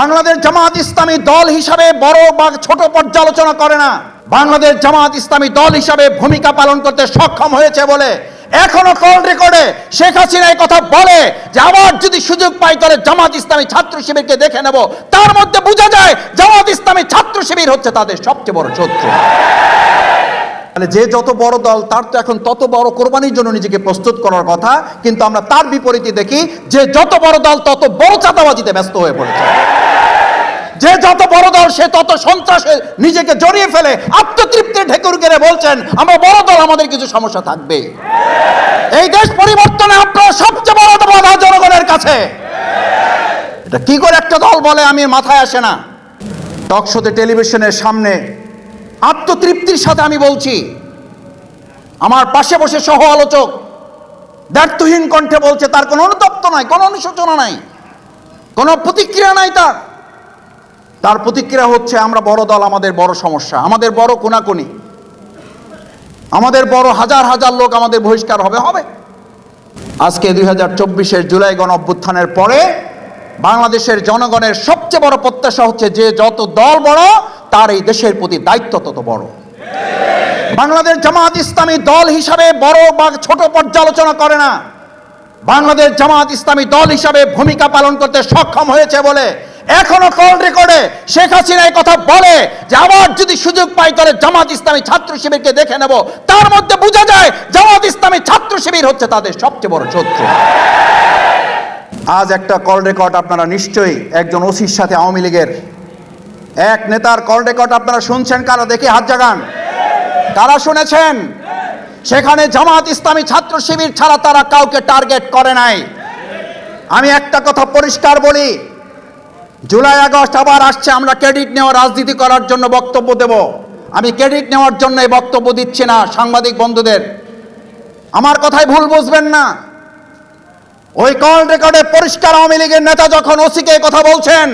বাংলাদেশ জামাত ইসলামী দল হিসাবে বড় বা ছোট পর্যালোচনা করে না। বাংলাদেশ জামাত ইসলামী দল হিসাবে ভূমিকা পালন করতে সক্ষম হয়েছে বলে এখনও কল রেকর্ডে শেখ হাসিনা কথা বলে যে আবার যদি সুযোগ পাই তাহলে জামাত ইসলামী ছাত্র শিবিরকে দেখে নেব। তার মধ্যে বোঝা যায় জামাত ইসলামী ছাত্র শিবির হচ্ছে তাদের সবচেয়ে বড় শত্রু। তাহলে যে যত বড় দল, তার তো এখন তত বড় কোরবানির জন্য নিজেকে প্রস্তুত করার কথা, কিন্তু আমরা তার বিপরীতে দেখি যে যত বড় দল, তত বড় চাঁদাবাজিতে ব্যস্ত হয়ে পড়েছে। যে যত বড় দল, সে তত সন্ত্রাসে নিজেকে জড়িয়ে ফেলে, আত্মতৃপ্তির ঢেকুর গেড়ে বলছেন, আমরা বড় দল, আমাদের কিছু সমস্যা থাকবে। এই দেশ পরিবর্তনে আপনার সবচেয়ে বড় বাধা জনগণের কাছে। এটা কি করে একটা দল বলে, আমি মাথায় আসে না। টকশোতে টেলিভিশনের সামনে আত্মতৃপ্তির সাথে আমি বলছি, আমার পাশে বসে সহ আলোচক দ্ব্যর্থহীন কণ্ঠে বলছে, তার কোনো অনুতপ্ত নাই, কোনো অনুশোচনা নাই, কোনো প্রতিক্রিয়া নাই তার। তার প্রতিক্রিয়া হচ্ছে আমরা বড় দল, আমাদের বড় সমস্যা, আমাদের বড় কোনাকুনি, আমাদের বড় হাজার হাজার লোক আমাদের বহিষ্কার হবে হবে। আজকে দুই হাজার চব্বিশের জুলাই গণ অভ্যুত্থানের পরে বাংলাদেশের জনগণের সবচেয়ে বড় প্রত্যাশা হচ্ছে যে যত দল বড়, তার এই দেশের প্রতি দায়িত্ব তত বড়। বাংলাদেশ জামাত ইসলামী দল হিসাবে বড় বা ছোট পর্যালোচনা করে না। বাংলাদেশ জামাত ইসলামী দল হিসাবে ভূমিকা পালন করতে সক্ষম হয়েছে বলে এখনও কল রেকর্ডে শেখ হাসিনা কথা বলে যে আবার যদি সুযোগ পাই তাহলে জামাত ইসলামী ছাত্র শিবিরকে দেখে নেব। তার মধ্যে বোঝা যায় জামাত ইসলামী ছাত্র শিবির হচ্ছে তাদের সবচেয়ে বড় শত্রু। আজ একটা কল রেকর্ড আপনারা নিশ্চয়ই একজন ওসির সাথে আওয়ামী লীগের। এক নেতার কল রেকর্ড আপনারা শুনছেন? কারা দেখে হাত জাগান। কারা শুনেছেন? সেখানে জামাত ইসলামী ছাত্র শিবির ছাড়া তারা কাউকে টার্গেট করে নাই। আমি একটা কথা পরিষ্কার বলি জুলাই আগস্ট আবার আসছে, আমরা ক্রেডিট নেওয়া রাজনীতি করার জন্য বক্তব্য দেব। আমি ক্রেডিট নেওয়ার জন্য এই বক্তব্য দিচ্ছি না, সাংবাদিক বন্ধুদের। আমার কথায় ভুল বুঝবেন না। ওই কল রেকর্ডে পরিষ্কার আওয়ামী লীগের নেতা যখন ওসিকে কথা বলছেন,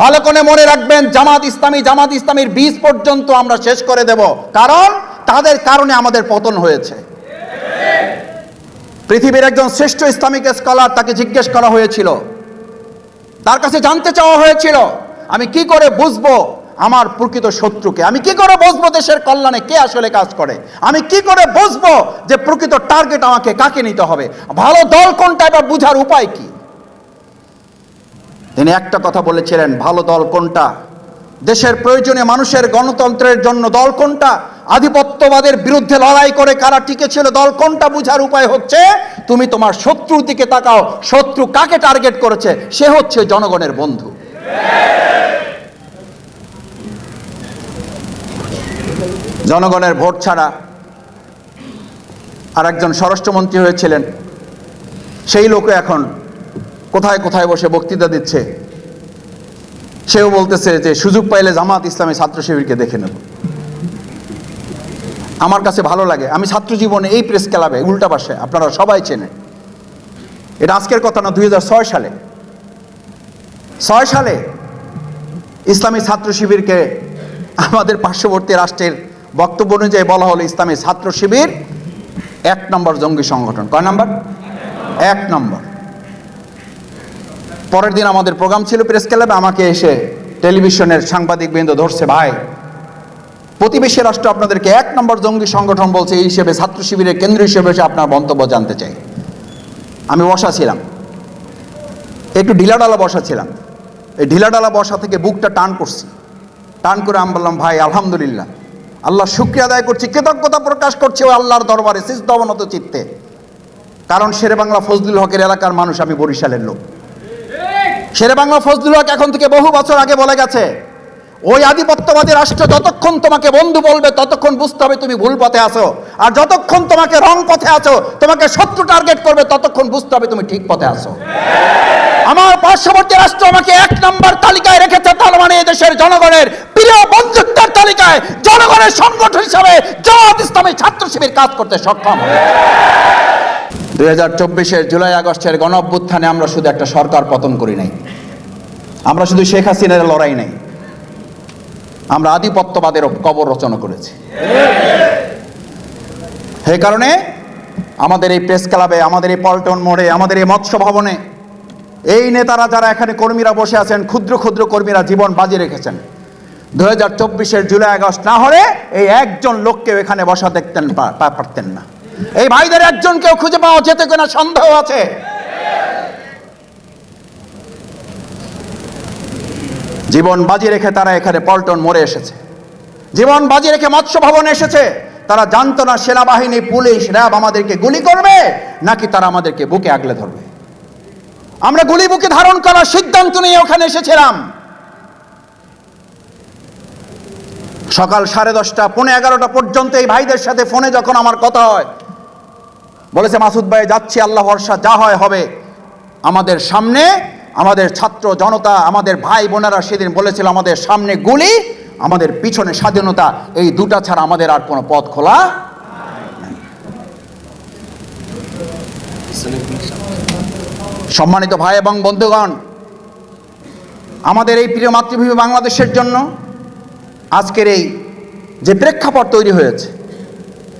ভালো করে মনে রাখবেন, জামাত ইসলামী, জামাত ইসলামীর বীজ পর্যন্ত আমরা শেষ করে দেব। কারণ তাদের কারণে আমাদের পতন হয়েছে। পৃথিবীর একজন শ্রেষ্ঠ ইসলামিক স্কলার তাকে জিজ্ঞেস করা হয়েছিল তার কাছে জানতে চাওয়া হয়েছিল, আমি কি করে বুঝব আমার প্রকৃত শত্রুকে? আমি কি করে বুঝব দেশের কল্যাণে কে আসলে কাজ করে? আমি কি করে বুঝব যে প্রকৃত টার্গেট আমাকে কাকে নিতে হবে? ভালো দল কোনটা এটা বুঝার উপায় কি? তিনি একটা কথা বলেছিলেন, ভালো দল কোনটা? দেশের প্রয়োজনে মানুষের গণতন্ত্রের জন্য দল কোনটা? আধিপত্যবাদের বিরুদ্ধে লড়াই করে কারা টিকেছিল দল কোনটা বুঝার উপায় হচ্ছে? তুমি তোমার শত্রুর দিকে তাকাও। শত্রু কাকে টার্গেট করেছে? সে হচ্ছে জনগণের বন্ধু। জনগণের ভোট ছাড়া আর একজন স্বরাষ্ট্রমন্ত্রী হয়েছিলেন। সেই লোকও এখন কোথায় কোথায় বসে বক্তৃতা দিচ্ছে? সেও বলতেছে যে সুযোগ পাইলে জামাত ইসলামী ছাত্র শিবিরকে দেখে নেব। আমার কাছে ভালো লাগে। আমি ছাত্র জীবনে এই প্রেস ক্লাবে উল্টা পাশে, আপনারা সবাই চেনেন। এটা আজকের কথা না, দুই হাজার ছয় সালে। ছয় সালে ইসলামী ছাত্র শিবিরকে আমাদের পার্শ্ববর্তী রাষ্ট্রের বক্তব্য অনুযায়ী বলা হলো ইসলামী ছাত্র শিবির এক নম্বর জঙ্গি সংগঠন। কয় নম্বর? এক নম্বর। পরের দিন আমাদের প্রোগ্রাম ছিল প্রেস ক্লাবে, আমাকে এসে টেলিভিশনের সাংবাদিক বৃন্দ ধরছে, ভাই প্রতিবেশী রাষ্ট্র আপনাদেরকে এক নম্বর জঙ্গি সংগঠন বলছে, এই হিসেবে ছাত্র শিবিরের কেন্দ্র হিসেবে এসে আপনার মন্তব্য জানতে চাই। আমি বসা ছিলাম। একটু ঢিলাডালা বসা ছিলাম। এই ঢিলাডালা বসা থেকে বুকটা টান করছি। টান করে আমি বললাম, ভাই, আলহামদুলিল্লাহ। আল্লাহ শুক্রিয়া আদায় করছি, কৃতজ্ঞতা প্রকাশ করছে ওই আল্লাহর দরবারে সিজদবনত চিত্তে। কারণ শেরে বাংলা ফজলুল হকের এলাকার মানুষ আমি বরিশালের লোক। শেরে বাংলা ফজলুল হক এখন থেকে বহু বছর আগে বলে গেছে ওই আধিপত্যবাদী রাষ্ট্র যতক্ষণ তোমাকে বন্ধু বলবে, ততক্ষণ বুঝতে হবে তুমি ভুল পথে আছো। আর যতক্ষণ তোমাকে রং পথে আছো, তোমাকে শত্রু টার্গেট করবে, ততক্ষণ বুঝতে হবে তুমি ঠিক পথে আছো। আমার পার্শ্ববর্তী রাষ্ট্র আমাকে এক নম্বর তালিকায় রেখেছে, তার মানে দেশের জনগণের প্রিয় বন্ধুত্বের তালিকায়। জনগণের সংগঠন হিসাবে জামাত ইসলামী ছাত্র শিবির কাজ করতে সক্ষম। দুই হাজার চব্বিশের জুলাই আগস্টের গণভ্যুত্থানে আমরা শুধু একটা সরকার পতন করি নাই। আমরা শুধু শেখ হাসিনার লড়াই নাই। আমরা আধিপত্যবাদের কবর রচনা করেছি। সেই কারণে আমাদের এই প্রেস ক্লাবে, আমাদের এই পল্টন মোড়ে, আমাদের এই মৎস্য ভবনে এই নেতারা যারা এখানে কর্মীরা বসে আছেন, ক্ষুদ্র ক্ষুদ্র কর্মীরা জীবন বাজি রেখেছেন। দু হাজার চব্বিশের জুলাই আগস্ট না হলে এই একজন লোককেও এখানে বসা দেখতেন পারতেন না। এই ভাইদের একজনকেও খুঁজে পাওয়া যেত কিনা সন্দেহ আছে। জীবন বাজি রেখে তারা এখানে পল্টন মরে এসেছে। জীবন বাজি রেখে মৎস্য ভবন এসেছে। তারা জানতো না সেনাবাহিনী, পুলিশ, র্যাব আমাদেরকে গুলি করবে, নাকি তারা আমাদেরকে বুকে আগলে ধরবে। আমরা গুলি বুকে ধারণ করার সিদ্ধান্ত নিয়ে ওখানে এসেছিলাম। সকাল সাড়ে দশটা, পৌনে এগারোটা পর্যন্ত এই ভাইদের সাথে ফোনে যখন আমার কথা হয়, বলেছে, মাসুদ ভাই, যাচ্ছি, আল্লাহ ভরসা, যা হয় হবে। আমাদের সামনে আমাদের ছাত্র জনতা, আমাদের ভাই বোনেরা সেদিন বলেছিল, আমাদের সামনে গুলি, আমাদের পিছনে স্বাধীনতা, এই দুটা ছাড়া আমাদের আর কোনো পথ খোলা সম্মানিত ভাই এবং বন্ধুগণ, আমাদের এই প্রিয় মাতৃভূমি বাংলাদেশের জন্য আজকের এই যে প্রেক্ষাপট তৈরি হয়েছে,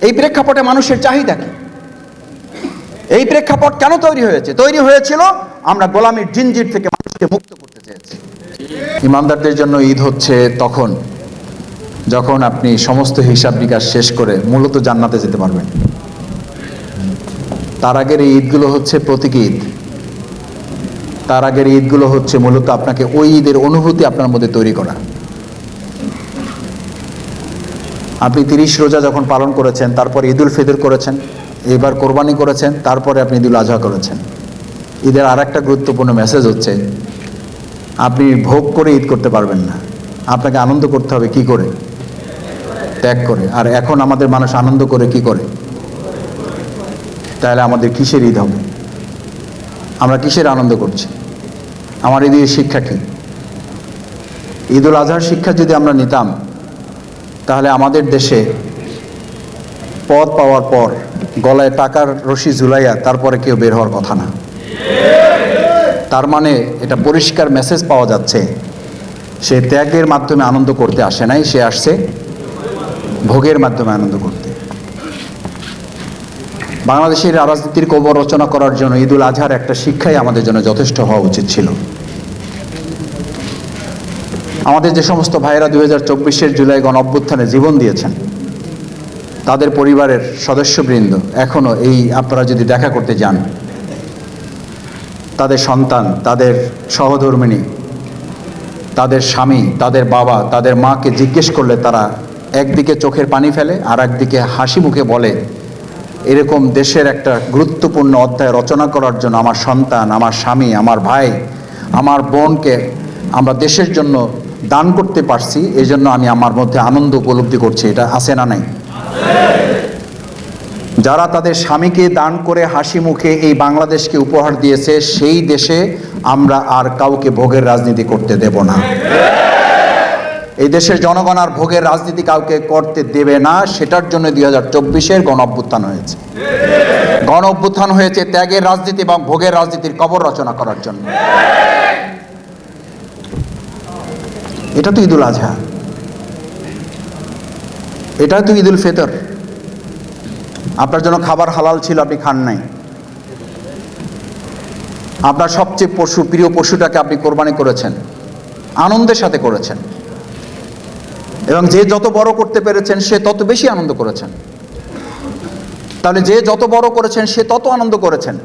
এই প্রেক্ষাপটে মানুষের চাহিদা কি? এই প্রেক্ষাপট কেন তৈরি হয়েছে? তৈরি হয়েছিল আমরা গোলামীর জিনজির থেকে মানুষকে মুক্ত করতে চেয়েছি। ইমানদারদের জন্য ঈদ হচ্ছে তখন, যখন আপনি সমস্ত হিসাব নিকাশ শেষ করে মূলত জান্নাতে যেতে পারবেন। তার আগের এই ঈদগুলো হচ্ছে প্রতীকী ঈদ। তার আগের ঈদগুলো হচ্ছে মূলত আপনাকে ওই ঈদের অনুভূতি আপনার মধ্যে তৈরি করা। আপনি তিরিশ রোজা যখন পালন করেছেন, তারপর ঈদুল ফিতর করেছেন, এবার কোরবানি করেছেন, তারপরে আপনি ঈদুল আজহা করেছেন। ঈদের আর একটা গুরুত্বপূর্ণ মেসেজ হচ্ছে, আপনি ভোগ করে ঈদ করতে পারবেন না। আপনাকে আনন্দ করতে হবে কি করে? ত্যাগ করে। আর এখন আমাদের মানুষ আনন্দ করে কি করে? তাহলে আমাদের কিসের ঈদ হবে? আমরা কিসের আনন্দ করছি? আমার ঈদের শিক্ষা কি? ঈদুল আজহার শিক্ষা যদি আমরা নিতাম, তাহলে আমাদের দেশে পদ পাওয়ার পর গলায় টাকার রশি ঝুলাইয়া তারপরে কেউ বের হওয়ার কথা না। তার মানে এটা পরিষ্কার মেসেজ পাওয়া যাচ্ছে। সে ত্যাগের মাধ্যমে আনন্দ করতে আসে নাই, সে আসছে ভোগের মাধ্যমে আনন্দ করতে। বাংলাদেশের রাজনীতির কবর রচনা করার জন্য ঈদুল আজহার একটা শিক্ষাই আমাদের জন্য যথেষ্ট হওয়া উচিত ছিল। আমাদের যে সমস্ত ভাইয়েরা দুই হাজার চব্বিশের জুলাই গণ অভ্যুত্থানে জীবন দিয়েছেন, তাদের পরিবারের সদস্যবৃন্দ এখনও এই আপনারা যদি দেখা করতে যান তাদের সন্তান, তাদের সহধর্মিণী তাদের স্বামী, তাদের বাবা, তাদের মাকে জিজ্ঞেস করলে তারা একদিকে চোখের পানি ফেলে আর একদিকে হাসি মুখে বলে, এরকম দেশের একটা গুরুত্বপূর্ণ অধ্যায় রচনা করার জন্য আমার সন্তান, আমার স্বামী, আমার ভাই, আমার বোনকে আমরা দেশের জন্য দান করতে পারছি এই জন্য আমি আমার মধ্যে আনন্দ উপলব্ধি করছি। এটা আছে না নাই? যারা তাদের স্বামীকে দান করে হাসি মুখে এই বাংলাদেশকে উপহার দিয়েছে, সেই দেশে আমরা আর কাউকে ভোগের রাজনীতি করতে দেব না। এই দেশের জনগণ আর ভোগের রাজনীতি কাউকে করতে দেবে না, সেটার জন্য দুই হাজার চব্বিশের গণ অভ্যুত্থান হয়েছে। গণ অভ্যুত্থান হয়েছে ত্যাগের রাজনীতি এবং ভোগের রাজনীতির কবর রচনা করার জন্য। এটা তো ঈদুল আজহা। এটা তো ঈদুল ফিতর। আপনার জন্য খাবার হালাল ছিল, আপনি খান নাই। আপনার সবচেয়ে পশু, প্রিয় পশুটাকে আপনি কোরবানি করেছেন। আনন্দের সাথে করেছেন। এবং যে যত বড় করতে পেরেছেন, সে তত বেশি আনন্দ করেছেন। তাহলে যে যত বড় করেছেন, সে তত আনন্দ করেছেন।